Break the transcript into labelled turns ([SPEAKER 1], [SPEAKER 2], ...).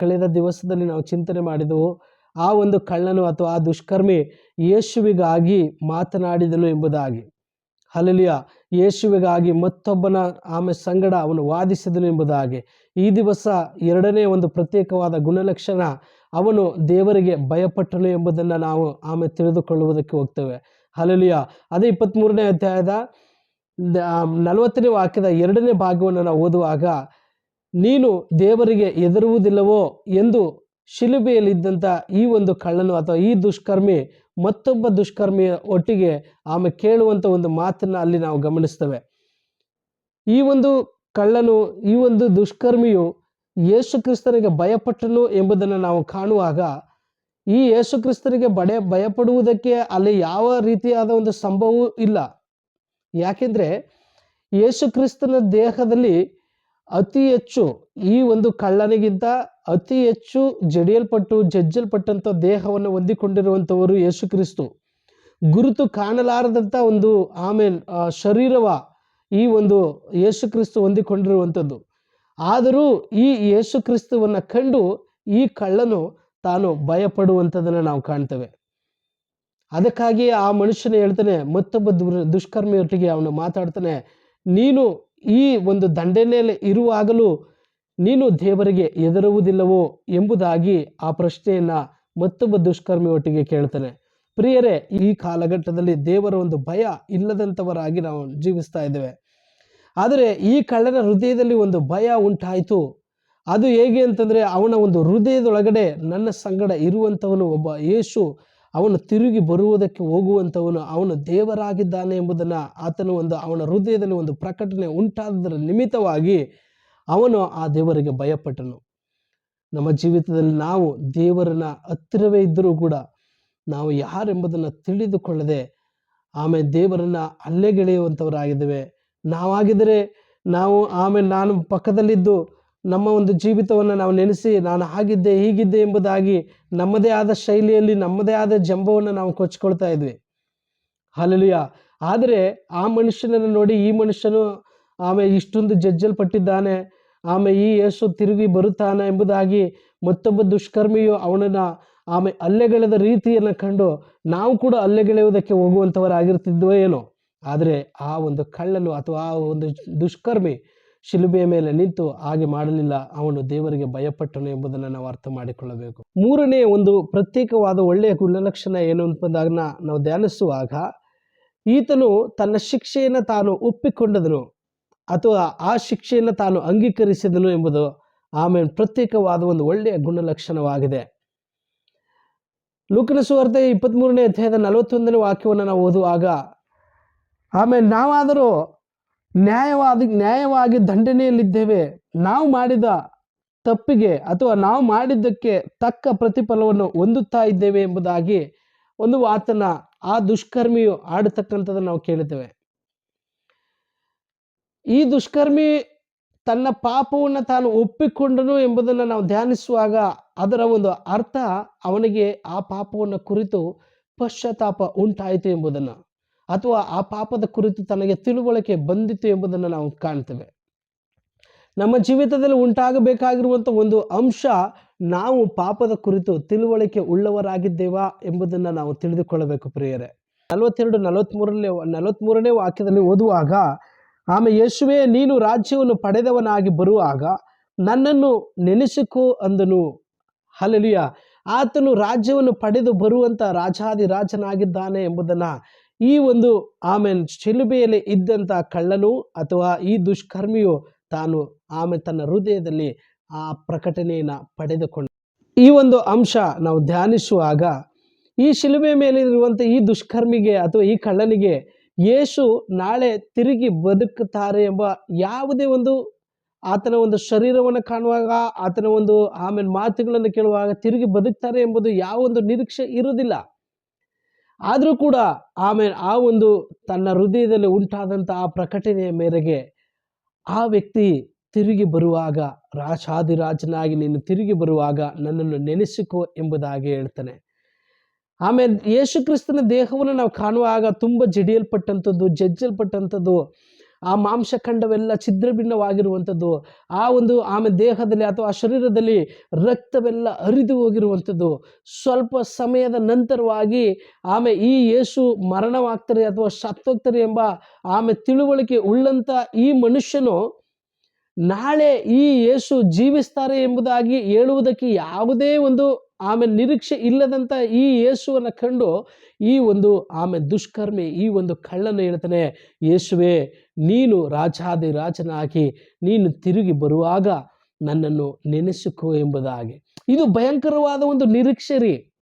[SPEAKER 1] ಕಳೆದ ದಿವಸದಲ್ಲಿ ನಾವು ಚಿಂತನೆ ಮಾಡಿದೆವು, ಆ ಒಂದು ಕಳ್ಳನು ಅಥವಾ ಆ ದುಷ್ಕರ್ಮಿ ಯೇಸುವಿಗಾಗಿ ಮಾತನಾಡಿದನು ಎಂಬುದಾಗಿ. ಹಲಲಿಯ ಯೇಸುವಿಗಾಗಿ ಮತ್ತೊಬ್ಬನ ಆಮೆ ಸಂಗಡ ಅವನು ವಾದಿಸಿದನು ಎಂಬುದಾಗಿ. ಈ ದಿವಸ ಎರಡನೇ ಒಂದು ಪ್ರತ್ಯೇಕವಾದ ಗುಣಲಕ್ಷಣ, ಅವನು ದೇವರಿಗೆ ಭಯಪಟ್ಟನು ಎಂಬುದನ್ನು ನಾವು ಆಮೆ ತಿಳಿದುಕೊಳ್ಳುವುದಕ್ಕೆ ಹೋಗ್ತೇವೆ. ಹಲಲಿಯ ಅದೇ ಇಪ್ಪತ್ತ್ಮೂರನೇ ಅಧ್ಯಾಯದ ನಲವತ್ತನೇ ವಾಕ್ಯದ ಎರಡನೇ ಭಾಗವನ್ನು ನಾವು ಓದುವಾಗ ನೀನು ದೇವರಿಗೆ ಹೆದರುವುದಿಲ್ಲವೋ ಎಂದು ಶಿಲುಬೆಯಲ್ಲಿದ್ದಂಥ ಈ ಒಂದು ಕಳ್ಳನು ಅಥವಾ ಈ ದುಷ್ಕರ್ಮಿ, ಮತ್ತೊಬ್ಬ ದುಷ್ಕರ್ಮಿಯ ಒಟ್ಟಿಗೆ ಆಮೆ ಕೇಳುವಂಥ ಒಂದು ಮಾತನ್ನು ಅಲ್ಲಿ ನಾವು ಗಮನಿಸ್ತೇವೆ. ಈ ಒಂದು ಕಳ್ಳನು, ಈ ಒಂದು ದುಷ್ಕರ್ಮಿಯು ಯೇಸುಕ್ರಿಸ್ತನಿಗೆ ಭಯಪಟ್ಟನು ಎಂಬುದನ್ನು ನಾವು ಕಾಣುವಾಗ, ಈ ಯೇಸುಕ್ರಿಸ್ತನಿಗೆ ಬಡೆ, ಭಯಪಡುವುದಕ್ಕೆ ಅಲ್ಲಿ ಯಾವ ರೀತಿಯಾದ ಒಂದು ಸಂಭವವೂ ಇಲ್ಲ. ಯಾಕೆಂದರೆ ಯೇಸುಕ್ರಿಸ್ತನ ದೇಹದಲ್ಲಿ ಅತಿ ಹೆಚ್ಚು ಈ ಒಂದು ಕಳ್ಳನಿಗಿಂತ ಅತಿ ಹೆಚ್ಚು ಜಡಿಯಲ್ಪಟ್ಟು ಜಜ್ಜಲ್ಪಟ್ಟಂಥ ದೇಹವನ್ನು ಹೊಂದಿಕೊಂಡಿರುವಂಥವರು ಯೇಸು ಕ್ರಿಸ್ತು. ಗುರುತು ಕಾಣಲಾರದಂಥ ಒಂದು ಆಮೇಲೆ ಶರೀರವ ಈ ಒಂದು ಯೇಸು ಕ್ರಿಸ್ತು ಹೊಂದಿಕೊಂಡಿರುವಂಥದ್ದು ಆದರೂ ಈ ಯೇಸು ಕ್ರಿಸ್ತುವನ್ನು ಕಂಡು ಈ ಕಳ್ಳನು ತಾನು ಭಯಪಡುವಂಥದ್ದನ್ನು ನಾವು ಕಾಣ್ತೇವೆ. ಅದಕ್ಕಾಗಿ ಆ ಮನುಷ್ಯನ ಹೇಳ್ತಾನೆ, ಮತ್ತೊಬ್ಬ ದುಷ್ಕರ್ಮಿಯೊಟ್ಟಿಗೆ ಅವನು ಮಾತಾಡ್ತಾನೆ, ನೀನು ಈ ಒಂದು ದಂಡನೆಯಲ್ಲಿ ಇರುವಾಗಲೂ ನೀನು ದೇವರಿಗೆ ಹೆದರುವುದಿಲ್ಲವೋ ಎಂಬುದಾಗಿ ಆ ಪ್ರಶ್ನೆಯನ್ನು ಮತ್ತೊಬ್ಬ ದುಷ್ಕರ್ಮಿ ಒಟ್ಟಿಗೆ ಕೇಳ್ತಾನೆ. ಪ್ರಿಯರೇ, ಈ ಕಾಲಘಟ್ಟದಲ್ಲಿ ದೇವರ ಒಂದು ಭಯ ಇಲ್ಲದಂಥವರಾಗಿ ನಾವು ಜೀವಿಸ್ತಾ ಇದ್ದೇವೆ. ಆದರೆ ಈ ಕಳ್ಳನ ಹೃದಯದಲ್ಲಿ ಒಂದು ಭಯ ಉಂಟಾಯಿತು. ಅದು ಹೇಗೆ ಅಂತಂದರೆ ಅವನ ಒಂದು ಹೃದಯದೊಳಗಡೆ ನನ್ನ ಸಂಗಡ ಇರುವಂಥವನು ಒಬ್ಬ ಯೇಸು ಅವನು ತಿರುಗಿ ಬರುವುದಕ್ಕೆ ಹೋಗುವಂಥವನು ಅವನು ದೇವರಾಗಿದ್ದಾನೆ ಎಂಬುದನ್ನು ಆತನು ಒಂದು ಅವನ ಹೃದಯದಲ್ಲಿ ಒಂದು ಪ್ರಕಟಣೆ ಉಂಟಾದದರ ನಿಮಿತ್ತವಾಗಿ ಅವನು ಆ ದೇವರಿಗೆ ಭಯಪಟ್ಟನು. ನಮ್ಮ ಜೀವಿತದಲ್ಲಿ ನಾವು ದೇವರನ್ನ ಹತ್ತಿರವೇ ಇದ್ದರೂ ಕೂಡ ನಾವು ಯಾರೆಂಬುದನ್ನು ತಿಳಿದುಕೊಳ್ಳದೆ ಆಮೇಲೆ ದೇವರನ್ನ ಅಲ್ಲೆಗೆಳೆಯುವಂಥವರಾಗಿದ್ದೇವೆ ನಾವಾಗಿದ್ದರೆ ನಾವು ಆಮೇಲೆ ನಾನು ಪಕ್ಕದಲ್ಲಿದ್ದು ನಮ್ಮ ಒಂದು ಜೀವಿತವನ್ನು ನಾವು ನೆನೆಸಿ ನಾನು ಹಾಗಿದ್ದೆ, ಹೀಗಿದ್ದೆ ಎಂಬುದಾಗಿ ನಮ್ಮದೇ ಆದ ಶೈಲಿಯಲ್ಲಿ, ನಮ್ಮದೇ ಆದ ಜಂಬವನ್ನು ನಾವು ಕೊಚ್ಕೊಳ್ತಾ ಇದ್ವಿ. ಹಾಲೆಲುಯ ಆದರೆ ಆ ಮನುಷ್ಯನನ್ನು ನೋಡಿ ಈ ಮನುಷ್ಯನು ಆಮೆ ಇಷ್ಟೊಂದು ಜಜ್ಜಲ್ಪಟ್ಟಿದ್ದಾನೆ, ಆಮೆ ಈ ಯೇಸು ತಿರುಗಿ ಬರುತ್ತಾನೆ ಎಂಬುದಾಗಿ ಮತ್ತೊಬ್ಬ ದುಷ್ಕರ್ಮಿಯು ಅವನನ್ನು ಆಮೆ ಅಲ್ಲೆಗೆಳೆದ ರೀತಿಯನ್ನು ಕಂಡು ನಾವು ಕೂಡ ಅಲ್ಲೆಗೆಳೆಯುವುದಕ್ಕೆ ಹೋಗುವಂಥವರಾಗಿರ್ತಿದ್ವೋ ಏನೋ. ಆದರೆ ಆ ಒಂದು ಕಳ್ಳನು ಅಥವಾ ಆ ಒಂದು ದುಷ್ಕರ್ಮಿ ಶಿಲುಬೆಯ ಮೇಲೆ ನಿಂತು ಹಾಗೆ ಮಾಡಲಿಲ್ಲ, ಅವನು ದೇವರಿಗೆ ಭಯಪಟ್ಟನು ಎಂಬುದನ್ನು ನಾವು ಅರ್ಥ ಮಾಡಿಕೊಳ್ಳಬೇಕು ಮೂರನೇ ಒಂದು ಪ್ರತ್ಯೇಕವಾದ ಒಳ್ಳೆಯ ಗುಣಲಕ್ಷಣ ಏನು ಅಂತಂದಾಗ ನಾವು ಧ್ಯಾನಿಸುವಾಗ, ಈತನು ತನ್ನ ಶಿಕ್ಷೆಯನ್ನು ತಾನು ಒಪ್ಪಿಕೊಂಡದನು, ಅಥವಾ ಆ ಶಿಕ್ಷೆಯನ್ನು ತಾನು ಅಂಗೀಕರಿಸಿದನು ಎಂಬುದು ಆಮೇಲೆ ಪ್ರತ್ಯೇಕವಾದ ಒಂದು ಒಳ್ಳೆಯ ಗುಣಲಕ್ಷಣವಾಗಿದೆ. ಲೂಕನ ಸುವಾರ್ತೆ ಇಪ್ಪತ್ತ್ಮೂರನೇ ಅಧ್ಯಾಯದ ನಲವತ್ತೊಂದನೇ ವಾಕ್ಯವನ್ನು ನಾವು ಓದುವಾಗ ಆಮೇಲೆ ನಾವಾದರೂ ನ್ಯಾಯವಾದ, ನ್ಯಾಯವಾಗಿ ದಂಡನೆಯಲ್ಲಿದ್ದೇವೆ. ನಾವು ಮಾಡಿದ ತಪ್ಪಿಗೆ ಅಥವಾ ನಾವು ಮಾಡಿದ್ದಕ್ಕೆ ತಕ್ಕ ಪ್ರತಿಫಲವನ್ನು ಹೊಂದುತ್ತಾ ಇದ್ದೇವೆ ಎಂಬುದಾಗಿ ಒಂದು ಆತನ ಆ ದುಷ್ಕರ್ಮಿಯು ಆಡತಕ್ಕಂಥದ್ದನ್ನು ನಾವು ಕೇಳಿದ್ದೇವೆ. ಈ ದುಷ್ಕರ್ಮಿ ತನ್ನ ಪಾಪವನ್ನು ತಾನು ಒಪ್ಪಿಕೊಂಡನು ಎಂಬುದನ್ನು ನಾವು ಧ್ಯಾನಿಸುವಾಗ ಅದರ ಒಂದು ಅರ್ಥ ಅವನಿಗೆ ಆ ಪಾಪವನ್ನು ಕುರಿತು ಪಶ್ಚಾತ್ತಾಪ ಉಂಟಾಯಿತು ಎಂಬುದನ್ನು. ಅಥವಾ ಆ ಪಾಪದ ಕುರಿತು ತನಗೆ ತಿಳುವಳಿಕೆ ಬಂದಿತ್ತು ಎಂಬುದನ್ನು ನಾವು ಕಾಣ್ತೇವೆ. ನಮ್ಮ ಜೀವಿತದಲ್ಲಿ ಉಂಟಾಗಬೇಕಾಗಿರುವಂಥ ಒಂದು ಅಂಶ ನಾವು ಪಾಪದ ಕುರಿತು ತಿಳುವಳಿಕೆ ಉಳ್ಳವರಾಗಿದ್ದೇವಾ ಎಂಬುದನ್ನು ನಾವು ತಿಳಿದುಕೊಳ್ಳಬೇಕು ಪ್ರಿಯರೇ. ನಲವತ್ತೆರಡು ನಲವತ್ತ್ಮೂರನೇ ನಲವತ್ತ್ಮೂರನೇ ವಾಕ್ಯದಲ್ಲಿ ಓದುವಾಗ ಆಮೇಲೆ ಯೇಸುವೆ, ನೀನು ರಾಜ್ಯವನ್ನು ಪಡೆದವನಾಗಿ ಬರುವಾಗ ನನ್ನನ್ನು ನೆನೆಸಿಕೋ ಅಂದನು. ಹಲಲಿಯ ಆತನು ರಾಜ್ಯವನ್ನು ಪಡೆದು ಬರುವಂಥ ರಾಜಾದಿರಾಜನಾಗಿದ್ದಾನೆ ಎಂಬುದನ್ನು ಈ ಒಂದು ಆಮೇಲೆ ಶಿಲುಬೆಯಲ್ಲಿ ಇದ್ದಂಥ ಕಳ್ಳನು ಅಥವಾ ಈ ದುಷ್ಕರ್ಮಿಯು ತಾನು ಆಮೇಲೆ ತನ್ನ ಹೃದಯದಲ್ಲಿ ಆ ಪ್ರಕಟಣೆಯನ್ನು ಪಡೆದುಕೊಂಡ ಈ ಒಂದು ಅಂಶ ನಾವು ಧ್ಯಾನಿಸುವಾಗ ಈ ಶಿಲುಬೆ ಮೇಲಿರುವಂಥ ಈ ದುಷ್ಕರ್ಮಿಗೆ ಅಥವಾ ಈ ಕಳ್ಳನಿಗೆ ಯೇಸು ನಾಳೆ ತಿರುಗಿ ಬದುಕುತ್ತಾರೆ ಎಂಬ ಯಾವುದೇ ಒಂದು ಆತನ ಒಂದು ಶರೀರವನ್ನು ಕಾಣುವಾಗ, ಆತನ ಒಂದು ಆಮೇಲೆ ಮಾತುಗಳನ್ನು ಕೇಳುವಾಗ ತಿರುಗಿ ಬದುಕ್ತಾರೆ ಎಂಬುದು ಯಾವ ಒಂದು ನಿರೀಕ್ಷೆ ಇರುವುದಿಲ್ಲ. ಆದರೂ ಕೂಡ ಆಮೇ, ಆ ಒಂದು ತನ್ನ ಹೃದಯದಲ್ಲಿ ಉಂಟಾದಂಥ ಆ ಪ್ರಕಟಣೆಯ ಮೇರೆಗೆ ಆ ವ್ಯಕ್ತಿ ತಿರುಗಿ ಬರುವಾಗ ರಾಜಾದಿರಾಜನಾಗಿ ನೀನು ತಿರುಗಿ ಬರುವಾಗ ನನ್ನನ್ನು ನೆನೆಸಿಕೋ ಎಂಬುದಾಗಿ ಹೇಳ್ತಾನೆ. ಆಮೇಲೆ ಯೇಸು ಕ್ರಿಸ್ತನ ದೇಹವನ್ನು ನಾವು ಕಾಣುವಾಗ ತುಂಬ ಜಡಿಯಲ್ಪಟ್ಟಂಥದ್ದು, ಜಜ್ಜಲ್ಪಟ್ಟಂಥದ್ದು ಆ ಮಾಂಸಖಂಡವೆಲ್ಲ ಛಿದ್ರಭಿನ್ನವಾಗಿರುವಂಥದ್ದು, ಆ ಒಂದು ಆಮೆ ದೇಹದಲ್ಲಿ ಅಥವಾ ಆ ಶರೀರದಲ್ಲಿ ರಕ್ತವೆಲ್ಲ ಹರಿದು ಹೋಗಿರುವಂಥದ್ದು, ಸ್ವಲ್ಪ ಸಮಯದ ನಂತರವಾಗಿ ಆಮೆ ಈ ಯೇಸು ಮರಣವಾಗ್ತಾರೆ ಅಥವಾ ಸತ್ತೋಗ್ತಾರೆ ಎಂಬ ಆಮೆ ತಿಳುವಳಿಕೆ ಉಳ್ಳಂಥ ಈ ಮನುಷ್ಯನು ನಾಳೆ ಈ ಯೇಸು ಜೀವಿಸ್ತಾರೆ ಎಂಬುದಾಗಿ ಹೇಳುವುದಕ್ಕೆ ಯಾವುದೇ ಒಂದು ಆమె ನಿರೀಕ್ಷೆ ಇಲ್ಲದಂಥ ಈ ಯೇಸುವನ್ನು ಕಂಡು ಈ ಒಂದು ಆಮೆ ದುಷ್ಕರ್ಮಿ ಈ ಒಂದು ಕಳ್ಳನ್ನು ಹೇಳ್ತಾನೆ, ಯೇಸುವೆ, ನೀನು ರಾಜಾದಿ ರಾಜನಾಗಿ, ನೀನು ತಿರುಗಿ ಬರುವಾಗ ನನ್ನನ್ನು ನೆನೆಸಿಕೋ ಎಂಬುದಾಗಿ. ಇದು ಭಯಂಕರವಾದ ಒಂದು ನಿರೀಕ್ಷೆ ರೀ.